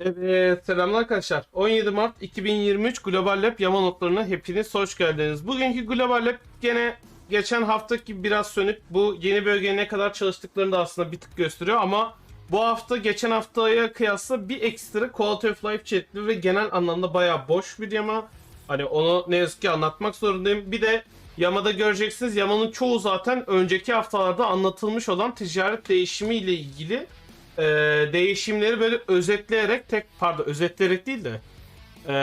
Evet selamlar arkadaşlar. 17 Mart 2023 Global Lab yama notlarına hepiniz hoş geldiniz. Bugünkü Global Lab gene geçen haftaki biraz sönük. Bu yeni bölgeye ne kadar çalıştıklarını da aslında bir tık gösteriyor ama bu hafta geçen haftaya kıyasla bir ekstra Quality of Life içerikli ve genel anlamda bayağı boş bir yama. Hani onu ne yazık ki anlatmak zorundayım. Bir de Yamada göreceksiniz. Yamanın çoğu zaten önceki haftalarda anlatılmış olan ticaret değişimi ile ilgili e, değişimleri böyle özetleyerek tek pardon özetleyerek değil de e,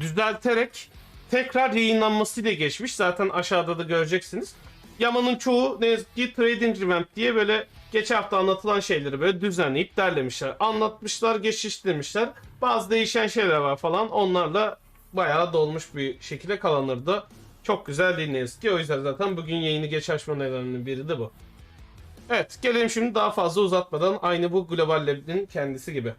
düzelterek tekrar yayınlanmasıyla geçmiş. Zaten aşağıda da göreceksiniz. Yaman'ın çoğu ne yazık ki Trading Revamp diye böyle geçen hafta anlatılan şeyleri böyle düzenleyip derlemişler. Anlatmışlar, geçiştirmişler. Bazı değişen şeyler var falan. Onlarla bayağı dolmuş bir şekilde kalanları da çok güzel değil ki. O yüzden zaten bugün yayını geç açma nedeninin biri de bu. Evet gelelim şimdi daha fazla uzatmadan aynı bu Global Lab'in kendisi gibi.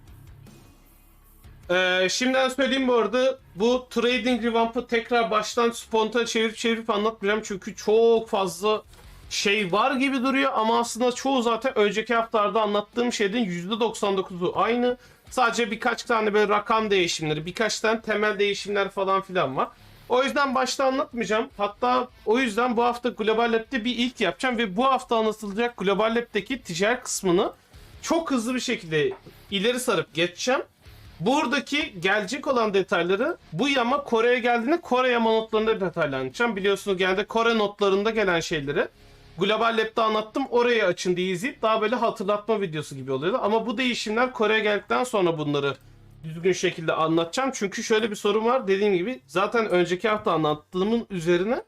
Ee, şimdiden söyleyeyim bu arada bu Trading Revamp'ı tekrar baştan spontane çevirip çevirip anlatmayacağım çünkü çok fazla şey var gibi duruyor ama aslında çoğu zaten önceki haftalarda anlattığım şeyden %99'u aynı. Sadece birkaç tane böyle rakam değişimleri, birkaç tane temel değişimler falan filan var. O yüzden başta anlatmayacağım. Hatta o yüzden bu hafta Global Lab'de bir ilk yapacağım ve bu hafta anlatılacak Global Lab'deki ticaret kısmını çok hızlı bir şekilde ileri sarıp geçeceğim. Buradaki gelecek olan detayları bu yama Kore'ye geldiğinde Kore yama notlarında detaylı. Biliyorsunuz genelde Kore notlarında gelen şeyleri Global Lab'de anlattım. Orayı açın diye izleyip daha böyle hatırlatma videosu gibi oluyordu. Ama bu değişimler Kore'ye geldikten sonra bunları düzgün şekilde anlatacağım. Çünkü şöyle bir sorun var. Dediğim gibi zaten önceki hafta anlattığımın üzerine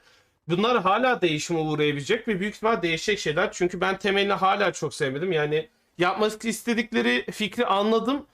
bunlar hala değişime uğrayabilecek ve büyük ihtimal değişecek şeyler. Çünkü ben temelini hala çok sevmedim. Yani yapmak istedikleri fikri anladım.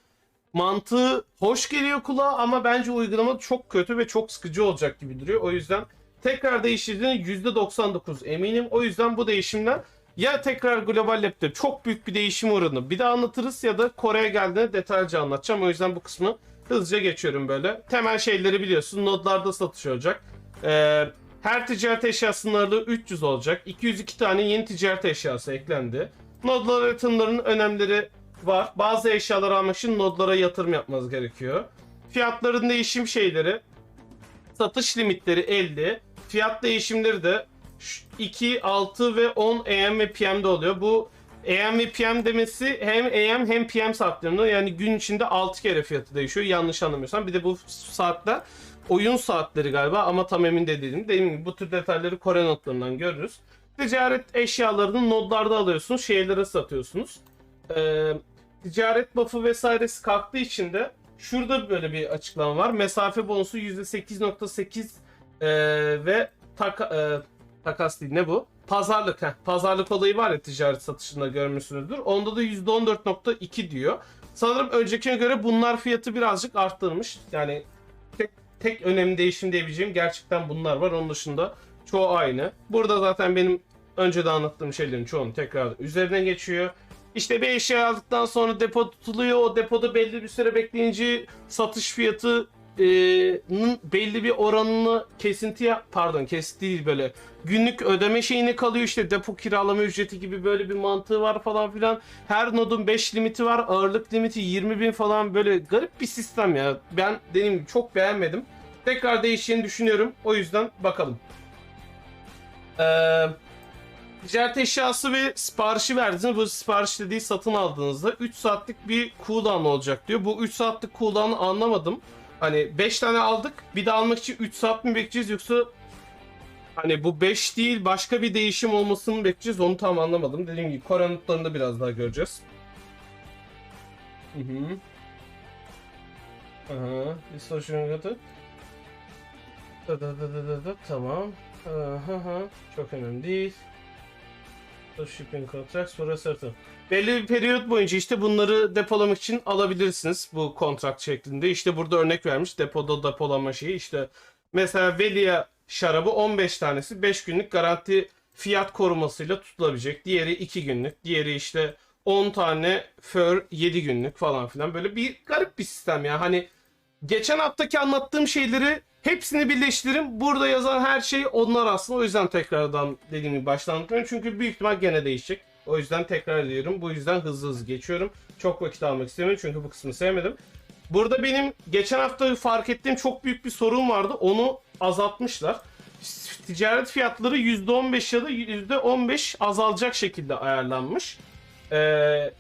Mantığı hoş geliyor kulağa ama bence uygulama çok kötü ve çok sıkıcı olacak gibi duruyor. O yüzden tekrar değiştirdiğine %99 eminim. O yüzden bu değişimler ya tekrar Global Lab'de çok büyük bir değişim oranı bir daha anlatırız ya da Kore'ye geldiğinde detaylıca anlatacağım. O yüzden bu kısmı hızlıca geçiyorum böyle. Temel şeyleri biliyorsun. Nodlarda satış olacak. Ee, her ticaret eşyasının ağırlığı 300 olacak. 202 tane yeni ticaret eşyası eklendi. Nodlar yatırımlarının önemleri var. Bazı eşyalar almak için nodlara yatırım yapmanız gerekiyor. Fiyatların değişim şeyleri. Satış limitleri 50. Fiyat değişimleri de 2, 6 ve 10 AM ve PM'de oluyor. Bu AM ve PM demesi hem AM hem PM saatlerinde yani gün içinde 6 kere fiyatı değişiyor yanlış anlamıyorsam. Bir de bu saatler oyun saatleri galiba ama tam emin de değilim. Dediğim gibi bu tür detayları Kore notlarından görürüz. Ticaret eşyalarını nodlarda alıyorsunuz, şehirlere satıyorsunuz. Ee, ticaret buff'ı vesairesi kalktığı için de şurada böyle bir açıklama var. Mesafe bonusu %8.8 ee, ve taka, e, takas değil ne bu? Pazarlık. Heh. Pazarlık olayı var ya ticaret satışında görmüşsünüzdür. Onda da %14.2 diyor. Sanırım öncekine göre bunlar fiyatı birazcık arttırmış. Yani tek, tek önemli değişim diyebileceğim gerçekten bunlar var. Onun dışında çoğu aynı. Burada zaten benim önce de anlattığım şeylerin çoğunu tekrar üzerine geçiyor. İşte bir eşya aldıktan sonra depo tutuluyor. O depoda belli bir süre bekleyince satış fiyatı e, belli bir oranını kesinti pardon kesinti değil böyle günlük ödeme şeyine kalıyor işte depo kiralama ücreti gibi böyle bir mantığı var falan filan. Her nodun 5 limiti var ağırlık limiti 20 bin falan böyle garip bir sistem ya. Ben dediğim gibi çok beğenmedim. Tekrar değişeceğini düşünüyorum. O yüzden bakalım. Eee ticaret eşyası ve siparişi verdiniz. Bu sipariş dediği satın aldığınızda 3 saatlik bir cooldown olacak diyor. Bu 3 saatlik cooldown'ı anlamadım. Hani 5 tane aldık. Bir de almak için 3 saat mi bekleyeceğiz yoksa hani bu 5 değil başka bir değişim olmasını bekleyeceğiz onu tam anlamadım. Dediğim gibi Kore notlarında biraz daha göreceğiz. Hı hı. Aha, social katı. Da da da da da da tamam. Aha, çok önemli değil. Shipping contracts for a certain. Belli bir periyot boyunca işte bunları depolamak için alabilirsiniz bu kontrakt şeklinde. İşte burada örnek vermiş depoda depolama şeyi işte mesela Velia şarabı 15 tanesi 5 günlük garanti fiyat korumasıyla tutulabilecek. Diğeri 2 günlük. Diğeri işte 10 tane för 7 günlük falan filan. Böyle bir garip bir sistem ya. Hani geçen haftaki anlattığım şeyleri hepsini birleştirin. Burada yazan her şey onlar aslında. O yüzden tekrardan dediğim gibi baştan. Çünkü büyük ihtimal gene değişecek. O yüzden tekrar ediyorum. Bu yüzden hızlı hızlı geçiyorum. Çok vakit almak istemiyorum çünkü bu kısmı sevmedim. Burada benim geçen hafta fark ettiğim çok büyük bir sorun vardı. Onu azaltmışlar. Ticaret fiyatları %15 ya da %15 azalacak şekilde ayarlanmış. Ee,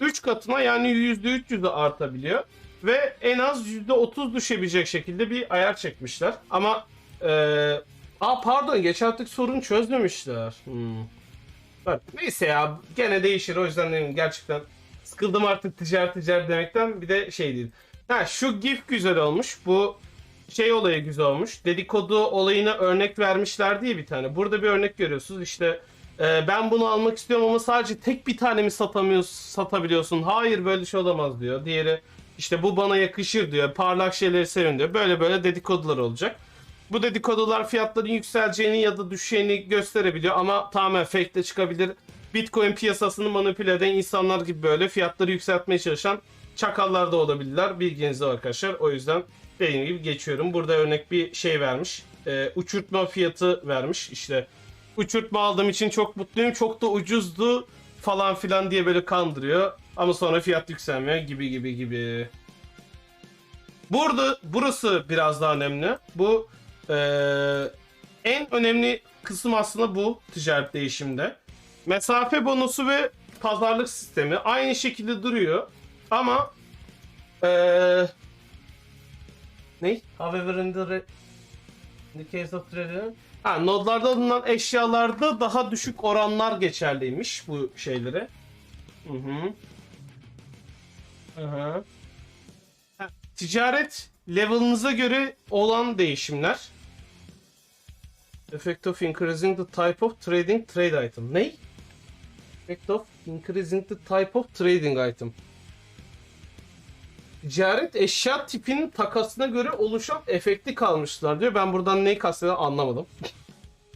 3 katına yani %300'e artabiliyor. Ve en az %30 düşebilecek şekilde bir ayar çekmişler. Ama ee, aa pardon geçen haftaki sorunu çözmemişler. Hmm. Neyse ya gene değişir o yüzden dedim, gerçekten sıkıldım artık ticaret ticaret demekten bir de şey değil. Ha şu gif güzel olmuş. Bu şey olayı güzel olmuş. Dedikodu olayına örnek vermişler diye bir tane. Burada bir örnek görüyorsunuz. İşte e, ben bunu almak istiyorum ama sadece tek bir tane mi satamıyorsun, satabiliyorsun? Hayır böyle şey olamaz diyor. Diğeri işte bu bana yakışır diyor. Parlak şeyleri sevin diyor. Böyle böyle dedikodular olacak. Bu dedikodular fiyatların yükseleceğini ya da düşeceğini gösterebiliyor ama tamamen fake de çıkabilir. Bitcoin piyasasını manipüle eden insanlar gibi böyle fiyatları yükseltmeye çalışan çakallar da olabilirler. Bilginize arkadaşlar. O yüzden dediğim gibi geçiyorum. Burada örnek bir şey vermiş. Ee, uçurtma fiyatı vermiş. İşte uçurtma aldığım için çok mutluyum. Çok da ucuzdu falan filan diye böyle kandırıyor. Ama sonra fiyat yükselmiyor gibi gibi gibi. Burada burası biraz daha önemli. Bu eee, en önemli kısım aslında bu ticaret değişimde. Mesafe bonusu ve pazarlık sistemi aynı şekilde duruyor. Ama eee ne? However in the, in the case of trading Ha, nodlarda alınan eşyalarda daha düşük oranlar geçerliymiş bu şeylere. Hı hı. Hı hı. Ha, Ticaret level'ınıza göre olan değişimler. Effect of increasing the type of trading trade item. Ne? Effect of increasing the type of trading item. Ticaret eşya tipinin takasına göre oluşan efekti kalmışlar diyor. Ben buradan neyi kastediyor anlamadım.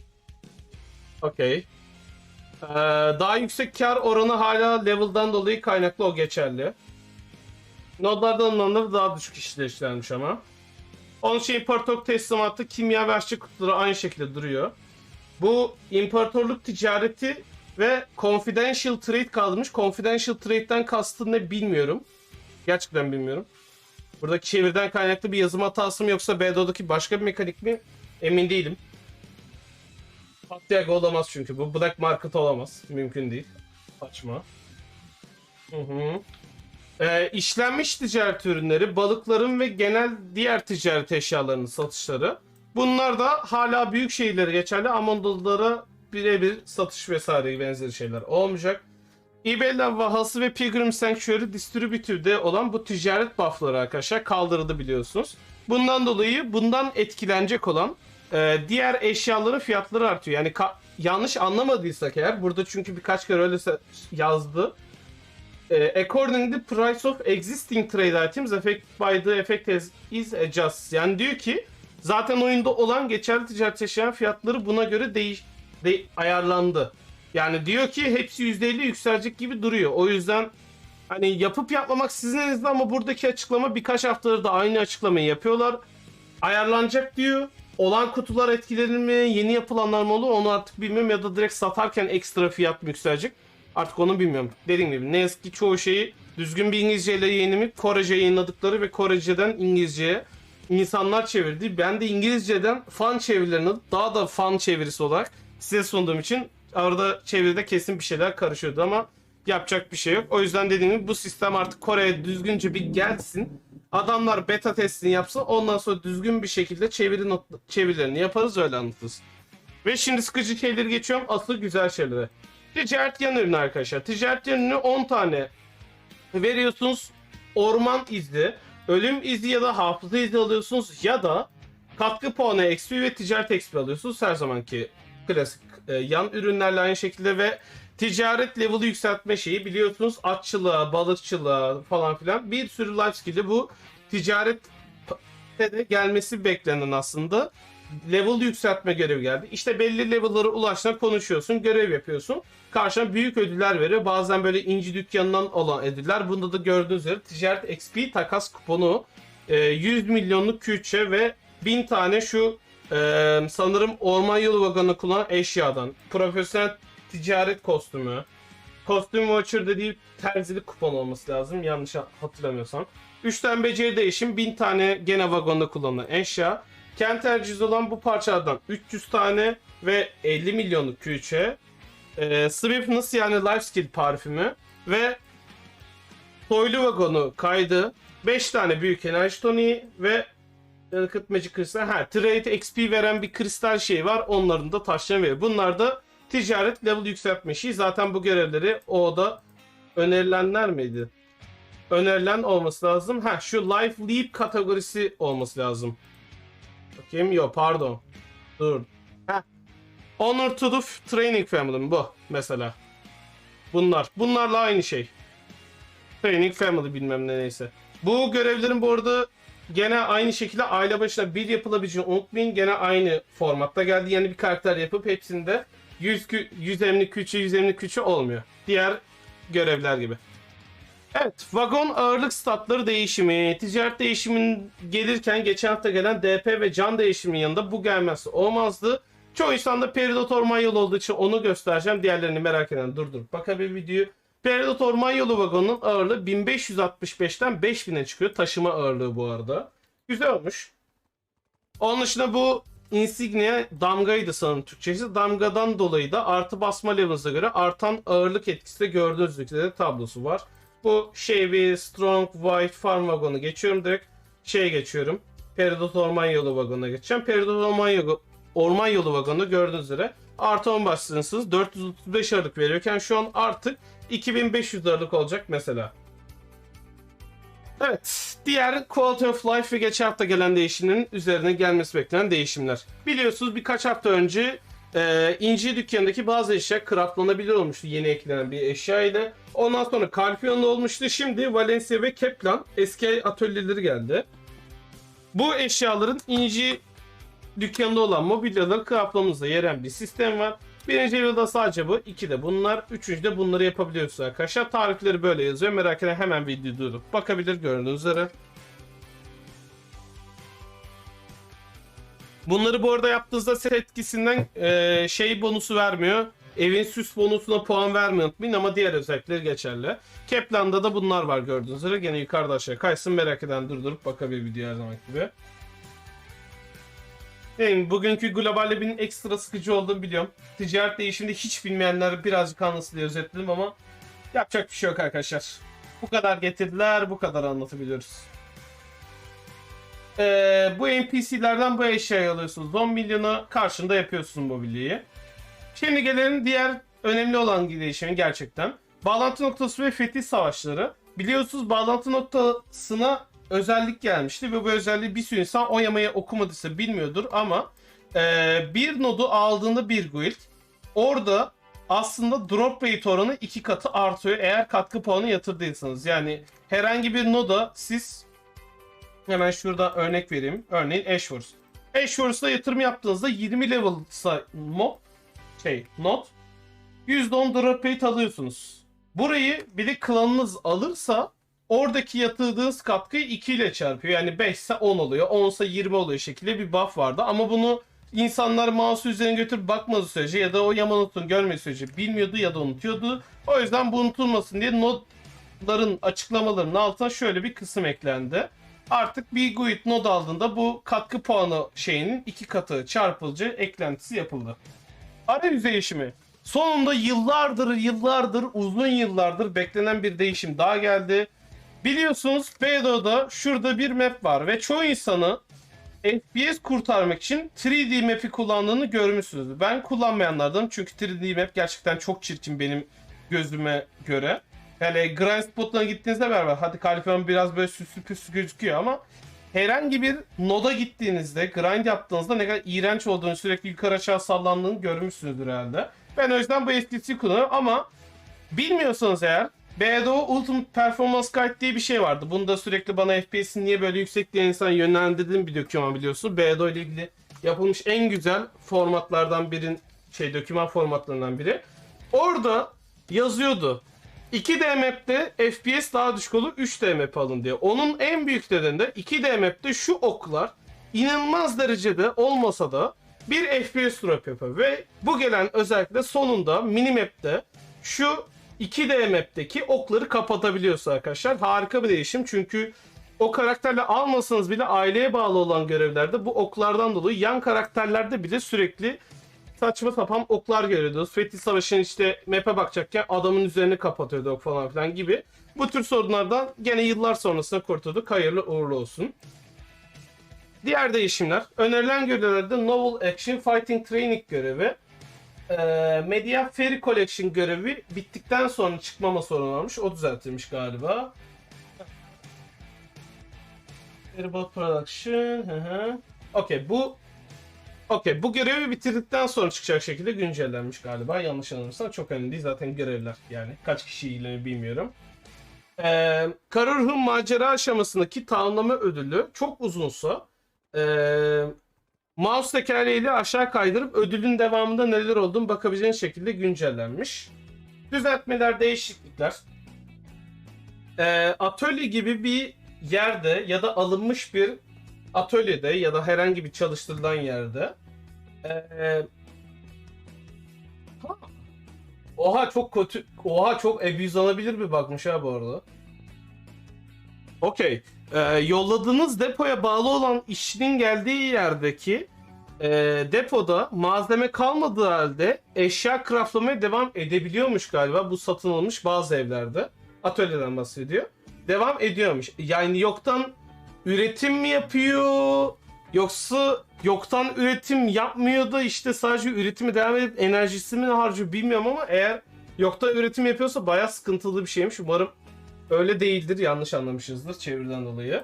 Okey. Ee, daha yüksek kar oranı hala level'dan dolayı kaynaklı o geçerli. Nodlardan alınanları daha düşük işleştirilmiş ama. Onun için imparatorluk teslimatı kimya ve aşçı kutuları aynı şekilde duruyor. Bu imparatorluk ticareti ve confidential trade kalmış. Confidential trade'den kastı ne bilmiyorum. Gerçekten bilmiyorum. Buradaki çevirden kaynaklı bir yazım hatası mı yoksa BDO'daki başka bir mekanik mi emin değilim. Patlayak olamaz çünkü bu. Black market olamaz. Mümkün değil. Saçma. Hı hı. Ee, işlenmiş ticaret ürünleri, balıkların ve genel diğer ticaret eşyalarının satışları. Bunlar da hala büyük şehirlere geçerli ama birebir satış vesaire benzeri şeyler olmayacak. eBay'den vahası ve Pilgrim Sanctuary distribütörde olan bu ticaret buffları arkadaşlar kaldırıldı biliyorsunuz. Bundan dolayı bundan etkilenecek olan e, diğer eşyaların fiyatları artıyor. Yani yanlış anlamadıysak eğer burada çünkü birkaç kere öyle yazdı. E, according the price of existing trade items affected by the effect is adjust. Yani diyor ki zaten oyunda olan geçerli ticaret eşya fiyatları buna göre değiş de- ayarlandı. Yani diyor ki hepsi %50 yükselecek gibi duruyor. O yüzden hani yapıp yapmamak sizin elinizde ama buradaki açıklama birkaç haftadır da aynı açıklamayı yapıyorlar. Ayarlanacak diyor. Olan kutular etkilenir mi? Yeni yapılanlar mı olur? Onu artık bilmiyorum ya da direkt satarken ekstra fiyat mı yükselecek? Artık onu bilmiyorum. Dediğim gibi ne yazık ki çoğu şeyi düzgün bir İngilizceyle yayınlayıp Korece yayınladıkları ve Korece'den İngilizceye insanlar çevirdi. Ben de İngilizceden fan çevirilerini daha da fan çevirisi olarak size sunduğum için arada çeviride kesin bir şeyler karışıyordu ama yapacak bir şey yok. O yüzden dediğim gibi bu sistem artık Kore'ye düzgünce bir gelsin. Adamlar beta testini yapsın. Ondan sonra düzgün bir şekilde çeviri not çevirilerini yaparız öyle anlatırız. Ve şimdi sıkıcı şeyleri geçiyorum. Asıl güzel şeylere. Ticaret yan ürünü arkadaşlar. Ticaret yan ürünü 10 tane veriyorsunuz. Orman izi, ölüm izi ya da hafıza izi alıyorsunuz ya da katkı puanı XP ve ticaret XP alıyorsunuz. Her zamanki klasik e, yan ürünlerle aynı şekilde ve ticaret level'ı yükseltme şeyi biliyorsunuz atçılığa, balıkçılığa falan filan bir sürü life skill'i bu ticaret de gelmesi beklenen aslında level yükseltme görevi geldi. İşte belli level'lara ulaştığında konuşuyorsun, görev yapıyorsun. Karşına büyük ödüller veriyor. Bazen böyle inci dükkanından olan ödüller. Bunda da gördüğünüz üzere ticaret XP takas kuponu, e, 100 milyonluk külçe ve 1000 tane şu e, sanırım orman yolu vagonunu kullanan eşyadan, profesyonel ticaret kostümü, Kostüm voucher dediği terzilik kupon olması lazım. Yanlış hatırlamıyorsam. 3 tane beceri değişim, 1000 tane gene vagonda kullanılan eşya. Kent cüz olan bu parçalardan 300 tane ve 50 milyonluk Q3'e. E, Swiftness yani Life Skill parfümü ve Soylu vagonu kaydı. 5 tane büyük enerji toniği ve Delicate Magic Kristal. Ha, Trade XP veren bir kristal şey var. Onların da taşlarını veriyor. Bunlar da ticaret level yükseltme işi. Zaten bu görevleri o da önerilenler miydi? Önerilen olması lazım. Ha şu Life Leap kategorisi olması lazım. Bakayım yok pardon. Dur. Ha. Honor to the Training Family bu mesela. Bunlar. Bunlarla aynı şey. Training Family bilmem ne neyse. Bu görevlerin bu arada gene aynı şekilde aile başına bir yapılabileceğini unutmayın. Gene aynı formatta geldi. Yeni bir karakter yapıp hepsinde 100, kü- 100 emlik küçü 100 emlik küçü olmuyor. Diğer görevler gibi. Evet, vagon ağırlık statları değişimi. Ticaret değişimin gelirken geçen hafta gelen DP ve can değişimin yanında bu gelmezse olmazdı. Çoğu insanda Peridot Orman Yolu olduğu için onu göstereceğim. Diğerlerini merak eden durdurup bakabilir videoyu. Peridot Orman Yolu vagonunun ağırlığı 1565'ten 5000'e çıkıyor. Taşıma ağırlığı bu arada. Güzel olmuş. Onun dışında bu insignia damgaydı sanırım Türkçesi. Damgadan dolayı da artı basma level'ınıza göre artan ağırlık etkisi de gördüğünüz üzere tablosu var. Bu Chevy Strong White Farm vagonu geçiyorum direkt. Şeye geçiyorum. Peridot Orman Yolu vagonuna geçeceğim. Peridot Orman Yolu, Orman Yolu vagonu gördüğünüz üzere artı 10 başlığınız 435 ağırlık veriyorken şu an artık 2500 ağırlık olacak mesela. Evet, diğer Quality of Life ve geçen hafta gelen değişimlerin üzerine gelmesi beklenen değişimler. Biliyorsunuz birkaç hafta önce e, İnci dükkanındaki bazı eşya craftlanabilir olmuştu yeni eklenen bir eşya ile. Ondan sonra Calpion'da olmuştu. Şimdi Valencia ve Keplan eski atölyeleri geldi. Bu eşyaların İnci dükkanında olan mobilyaları craftlamamızda yeren bir sistem var. Birinci yılda sadece bu. iki de bunlar. Üçüncü de bunları yapabiliyorsunuz arkadaşlar. Tarifleri böyle yazıyor. Merak eden hemen videoyu durup bakabilir gördüğünüz üzere. Bunları bu arada yaptığınızda set etkisinden e, şey bonusu vermiyor. Evin süs bonusuna puan vermiyor unutmayın ama diğer özellikleri geçerli. Keplan'da da bunlar var gördüğünüz üzere. Gene yukarıda aşağı kaysın merak eden durdurup bakabilir video her zaman gibi. Benim bugünkü global lab'in ekstra sıkıcı olduğunu biliyorum. Ticaret değişiminde hiç bilmeyenler birazcık anlasın diye özetledim ama yapacak bir şey yok arkadaşlar. Bu kadar getirdiler, bu kadar anlatabiliyoruz. Ee, bu NPC'lerden bu eşyayı alıyorsunuz. 10 milyona karşında yapıyorsunuz mobilyayı. Şimdi gelelim diğer önemli olan değişimi gerçekten. Bağlantı noktası ve fetih savaşları. Biliyorsunuz bağlantı noktasına özellik gelmişti ve bu özelliği bir sürü insan oyamayı okumadıysa bilmiyordur ama e, bir nodu aldığında bir guild orada aslında drop rate oranı iki katı artıyor eğer katkı puanı yatırdıysanız. Yani herhangi bir noda siz hemen şurada örnek vereyim. Örneğin Ashworth. Ashworth'da yatırım yaptığınızda 20 level mob şey not %10 drop rate alıyorsunuz. Burayı bir de klanınız alırsa oradaki yatırdığınız katkıyı 2 ile çarpıyor. Yani 5 ise 10 oluyor. 10 ise 20 oluyor şekilde bir buff vardı. Ama bunu insanlar mouse üzerine götürüp bakmadığı sürece ya da o Yamanot'un görmediği sürece bilmiyordu ya da unutuyordu. O yüzden bu unutulmasın diye notların açıklamalarının altına şöyle bir kısım eklendi. Artık bir GUID node aldığında bu katkı puanı şeyinin iki katı çarpılıcı eklentisi yapıldı. Arayüz değişimi. Sonunda yıllardır yıllardır uzun yıllardır beklenen bir değişim daha geldi. Biliyorsunuz BDO'da şurada bir map var ve çoğu insanı FPS kurtarmak için 3D map'i kullandığını görmüşsünüz. Ben kullanmayanlardan çünkü 3D map gerçekten çok çirkin benim gözüme göre. Hele grind spotlarına gittiğinizde beraber hadi Kaliforniya biraz böyle süslü püslü gözüküyor ama herhangi bir noda gittiğinizde grind yaptığınızda ne kadar iğrenç olduğunu sürekli yukarı aşağı sallandığını görmüşsünüzdür herhalde. Ben o yüzden bu SPC'yi kullanıyorum ama bilmiyorsanız eğer BDO Ultimate Performance Guide diye bir şey vardı. Bunda sürekli bana FPS'in niye böyle yüksek diye insan yönlendirdiğim bir doküman biliyorsun. BDO ile ilgili yapılmış en güzel formatlardan birin şey doküman formatlarından biri. Orada yazıyordu. 2D map'te FPS daha düşük olur 3D map alın diye. Onun en büyük nedeni de 2D map'te şu oklar inanılmaz derecede olmasa da bir FPS drop yapıyor. Ve bu gelen özellikle sonunda minimap'te şu 2D map'teki okları kapatabiliyorsun arkadaşlar. Harika bir değişim çünkü o karakterle almasanız bile aileye bağlı olan görevlerde bu oklardan dolayı yan karakterlerde bile sürekli saçma sapan oklar görüyordunuz. Fethi Savaşı'nın işte map'e bakacakken adamın üzerini kapatıyordu ok falan filan gibi. Bu tür sorunlardan gene yıllar sonrasında kurtulduk. Hayırlı uğurlu olsun. Diğer değişimler. Önerilen görevlerde Novel Action Fighting Training görevi. Media Ferry Collection görevi bittikten sonra çıkmama sorunu varmış. O düzeltilmiş galiba. Ferryboat Production. Okey bu Okey bu görevi bitirdikten sonra çıkacak şekilde güncellenmiş galiba. Yanlış anlamıyorsam çok önemli değil. Zaten görevler yani. Kaç kişi ilgileniyor bilmiyorum. Ee, Karurhun macera aşamasındaki tamamlama ödülü çok uzunsa ee, mouse tekerleğiyle aşağı kaydırıp ödülün devamında neler olduğunu bakabileceğin şekilde güncellenmiş. Düzeltmeler, değişiklikler. Ee, atölye gibi bir yerde ya da alınmış bir atölyede ya da herhangi bir çalıştırılan yerde ee, ha. Oha çok kötü. Oha çok abuzlanabilir bir bakmış ha bu arada. Okey. Ee, yolladığınız depoya bağlı olan işçinin geldiği yerdeki e, depoda malzeme kalmadığı halde eşya craftlamaya devam edebiliyormuş galiba. Bu satın alınmış bazı evlerde. Atölyeden bahsediyor. Devam ediyormuş. Yani yoktan üretim mi yapıyor? Yoksa yoktan üretim yapmıyor da işte sadece üretimi devam edip enerjisini mi harcıyor bilmiyorum ama eğer yoktan üretim yapıyorsa bayağı sıkıntılı bir şeymiş. Umarım öyle değildir. Yanlış anlamışızdır çeviriden dolayı.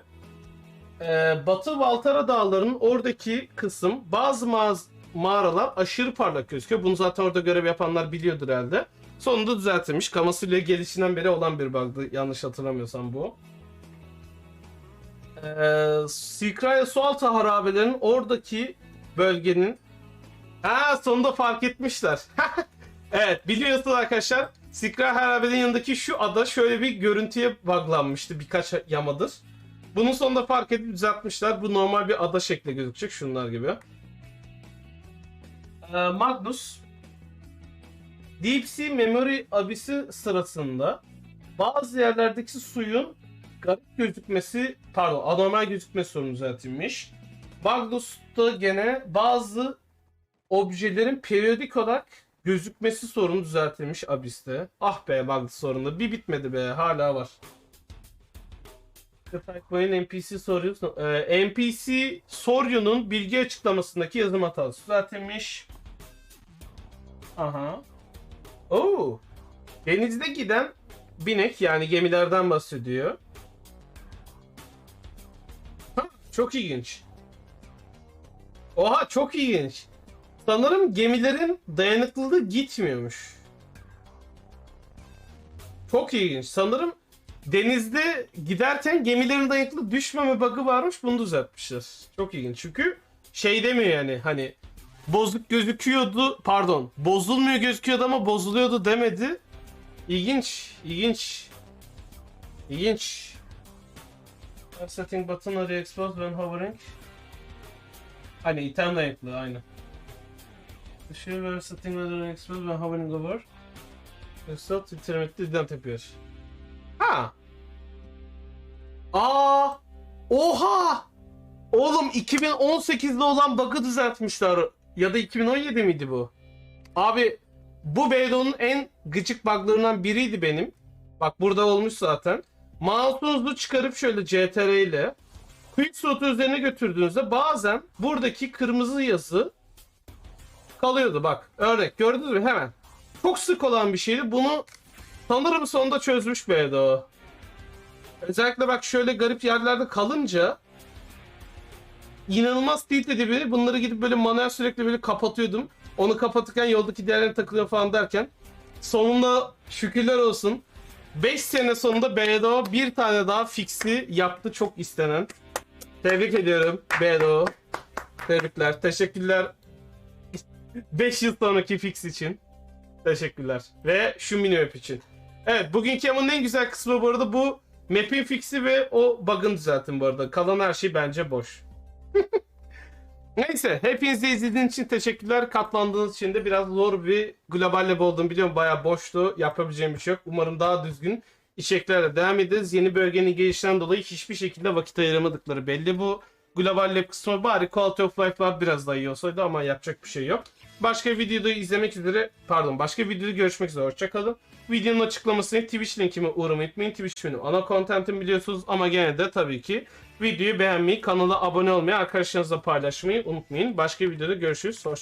Ee, Batı Valtara Dağları'nın oradaki kısım bazı mağaz- mağaralar aşırı parlak gözüküyor. Bunu zaten orada görev yapanlar biliyordur herhalde. Sonunda düzeltilmiş. Kamasıyla gelişinden beri olan bir bug'dı. Yanlış hatırlamıyorsam bu. Ee, Sikraya sualtı harabelerinin oradaki bölgenin Ha sonunda fark etmişler. evet biliyorsunuz arkadaşlar Sikra harabenin yanındaki şu ada şöyle bir görüntüye buglanmıştı birkaç yamadır. Bunun sonunda fark edip düzeltmişler. Bu normal bir ada şekli gözükecek şunlar gibi. Ee, Magnus Deep Sea Memory abisi sırasında bazı yerlerdeki suyun garip gözükmesi, pardon anormal gözükmesi sorunu düzeltilmiş. Magnus'ta gene bazı objelerin periyodik olarak gözükmesi sorunu düzeltilmiş Abyss'te. Ah be Magnus sorunu bir bitmedi be hala var. Takmayın NPC soruyorsun. Ee, NPC Soryo'nun bilgi açıklamasındaki yazım hatası düzeltilmiş. Aha. Oo. Denizde giden binek yani gemilerden bahsediyor. Çok ilginç. Oha çok ilginç. Sanırım gemilerin dayanıklılığı gitmiyormuş. Çok ilginç. Sanırım denizde giderken gemilerin dayanıklılığı düşmeme bug'ı varmış. Bunu düzeltmişler. Çok ilginç. Çünkü şey demiyor yani hani bozuk gözüküyordu pardon bozulmuyor gözüküyordu ama bozuluyordu demedi. İlginç. ilginç. İlginç. Setting button are exposed when hovering. Hani item dayanıklı aynı. The shield were setting are exposed when hovering over. Result intermittent didn't appear. Ha. Aa! Oha! Oğlum 2018'de olan bug'ı düzeltmişler. Ya da 2017 miydi bu? Abi bu Beydon'un en gıcık bug'larından biriydi benim. Bak burada olmuş zaten. Mouse'unuzu çıkarıp şöyle CTR ile Quick Slot'u üzerine götürdüğünüzde bazen buradaki kırmızı yazı kalıyordu bak. Örnek gördünüz mü hemen. Çok sık olan bir şeydi. Bunu sanırım sonunda çözmüş Beydo. Özellikle bak şöyle garip yerlerde kalınca inanılmaz tilt edebilir. Bunları gidip böyle manuel sürekli böyle kapatıyordum. Onu kapatırken yoldaki diğerlerine takılıyor falan derken sonunda şükürler olsun 5 sene sonunda BDO bir tane daha fixi yaptı çok istenen. Tebrik ediyorum BDO. Tebrikler. Teşekkürler. 5 yıl sonraki fix için. Teşekkürler. Ve şu mini map için. Evet bugünkü yamanın en güzel kısmı bu arada bu map'in fixi ve o bug'ın düzeltin bu arada. Kalan her şey bence boş. Neyse hepinize izlediğiniz için teşekkürler. Katlandığınız için de biraz zor bir global lab olduğunu biliyorum. Bayağı boştu. Yapabileceğim bir şey yok. Umarım daha düzgün içeriklerle devam ederiz. Yeni bölgenin gelişinden dolayı hiçbir şekilde vakit ayıramadıkları belli bu. Global lab kısmı bari Quality of Life var biraz daha iyi olsaydı ama yapacak bir şey yok. Başka videoda izlemek üzere pardon başka videoda görüşmek üzere hoşçakalın. Videonun açıklamasına Twitch linkime uğramayı unutmayın. Twitch benim ana kontentim biliyorsunuz ama gene de tabii ki videoyu beğenmeyi, kanala abone olmayı, arkadaşlarınızla paylaşmayı unutmayın. Başka videoda görüşürüz. Hoşçakalın.